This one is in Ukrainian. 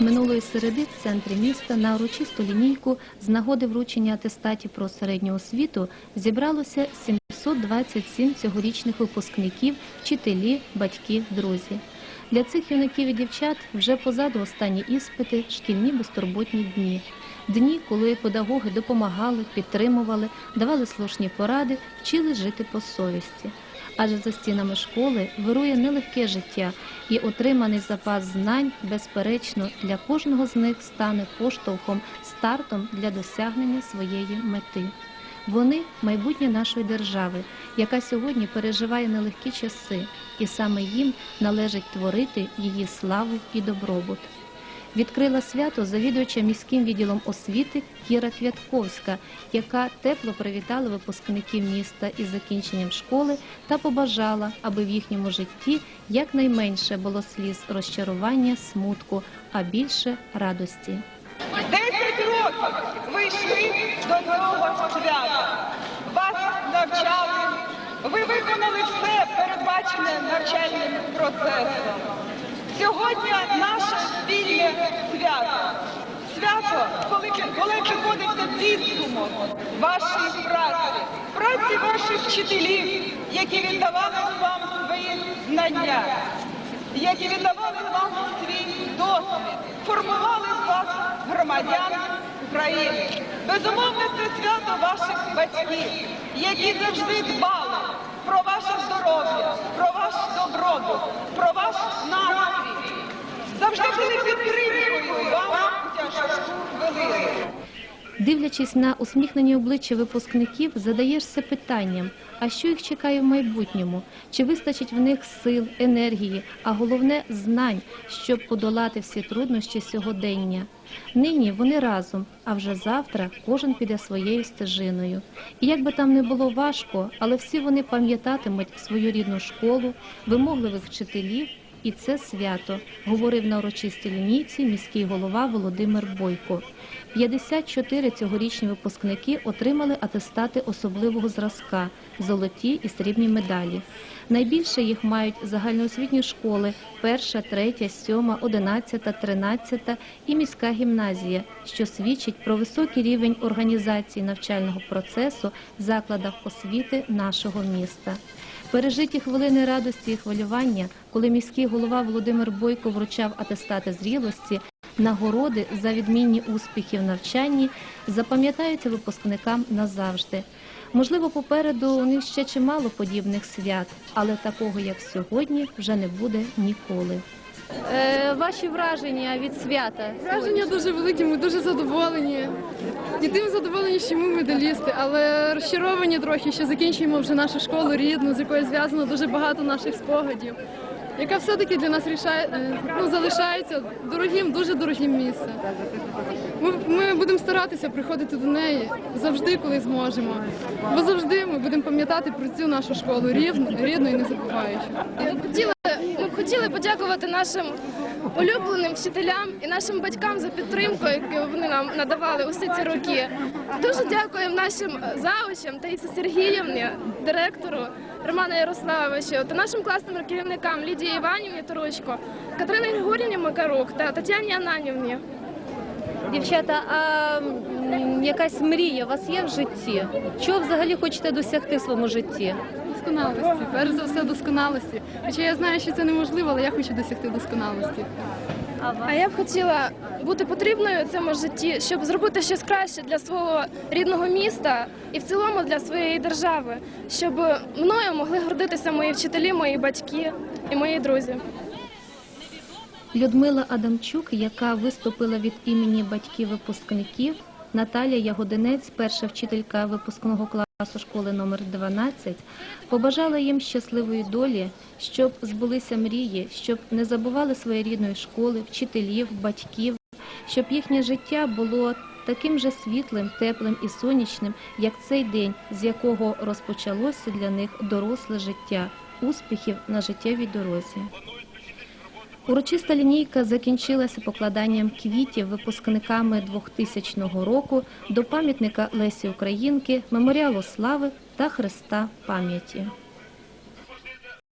Минулої середи в центрі міста на урочисту лінійку з нагоди вручення атестатів про середню освіту зібралося 727 цьогорічних випускників, вчителі, батьки, друзі. Для цих юнаків і дівчат вже позаду останні іспити, шкільні безтурботні дні. Дні, коли педагоги допомагали, підтримували, давали слушні поради, вчили жити по совісті. Адже за стінами школи вирує нелегке життя, і отриманий запас знань, безперечно, для кожного з них стане поштовхом, стартом для досягнення своєї мети. Вони майбутнє нашої держави, яка сьогодні переживає нелегкі часи, і саме їм належить творити її славу і добробут. Відкрила свято завідувача міським відділом освіти Кіра Квятковська, яка тепло привітала випускників міста із закінченням школи та побажала, аби в їхньому житті якнайменше було сліз розчарування, смутку, а більше радості. Десять років ви йшли до цього свята. Вас навчали. Ви виконали все передбачене навчальним процесом. Свято, коли, коли приходиться підсумок вашої праці, праці ваших вчителів, які віддавали вам свої знання які віддавали вам свій досвід, формували вас громадян України. Безумовно, це свято ваших батьків, які завжди дбали про ваше здоров'я, про ваш добробут, про ваш настрій. Завжди були підтримкою вам у тяжку хвилину. Дивлячись на усміхнені обличчя випускників, задаєшся питанням, а що їх чекає в майбутньому? Чи вистачить в них сил, енергії, а головне знань, щоб подолати всі труднощі сьогодення? Нині вони разом, а вже завтра кожен піде своєю стежиною. І як би там не було важко, але всі вони пам'ятатимуть свою рідну школу, вимогливих вчителів. І це свято, говорив на урочистій лінійці міський голова Володимир Бойко. 54 цьогорічні випускники отримали атестати особливого зразка, золоті і срібні медалі. Найбільше їх мають загальноосвітні школи перша, третя, сьома, одинадцята, тринадцята і міська гімназія, що свідчить про високий рівень організації навчального процесу в закладах освіти нашого міста. Пережиті хвилини радості і хвилювання, коли міський голова Володимир Бойко вручав атестати зрілості, нагороди за відмінні успіхи в навчанні запам'ятаються випускникам назавжди. Можливо, попереду у них ще чимало подібних свят, але такого, як сьогодні, вже не буде ніколи. Е, ваші враження від свята? Враження дуже великі, ми дуже задоволені. І тим задоволені, що ми медалісти, але розчаровані трохи, що закінчуємо вже нашу школу рідну, з якою зв'язано дуже багато наших спогадів, яка все-таки для нас рішає, е, ну, залишається дорогим, дуже дорогим місцем. Ми, ми будемо старатися приходити до неї завжди, коли зможемо. Бо завжди ми будемо пам'ятати про цю нашу школу рідну, рідну і не забуваючи. Хотіли, подякувати нашим улюбленим вчителям і нашим батькам за підтримку, яку вони нам надавали усі ці роки. Дуже дякуємо нашим заучам Таїсі Сергіївні, директору Роману Ярославовичу та нашим класним керівникам Лідії Іванівні Турочко, Катерині Григорівні Макарук та Тетяні Ананівні. Дівчата, а якась мрія у вас є в житті? Чого взагалі хочете досягти в своєму житті? Досконалості, перш за все досконалості. Хоча я знаю, що це неможливо, але я хочу досягти досконалості. А я б хотіла бути потрібною в цьому житті, щоб зробити щось краще для свого рідного міста і в цілому для своєї держави, щоб мною могли гордитися мої вчителі, мої батьки і мої друзі. Людмила Адамчук, яка виступила від імені батьків випускників, Наталія Ягодинець, перша вчителька випускного класу школи номер 12, побажала їм щасливої долі, щоб збулися мрії, щоб не забували своєї рідної школи, вчителів, батьків, щоб їхнє життя було таким же світлим, теплим і сонячним, як цей день, з якого розпочалося для них доросле життя, успіхів на життєвій дорозі. Урочиста лінійка закінчилася покладанням квітів випускниками 2000 року до пам'ятника Лесі Українки, меморіалу слави та Христа пам'яті.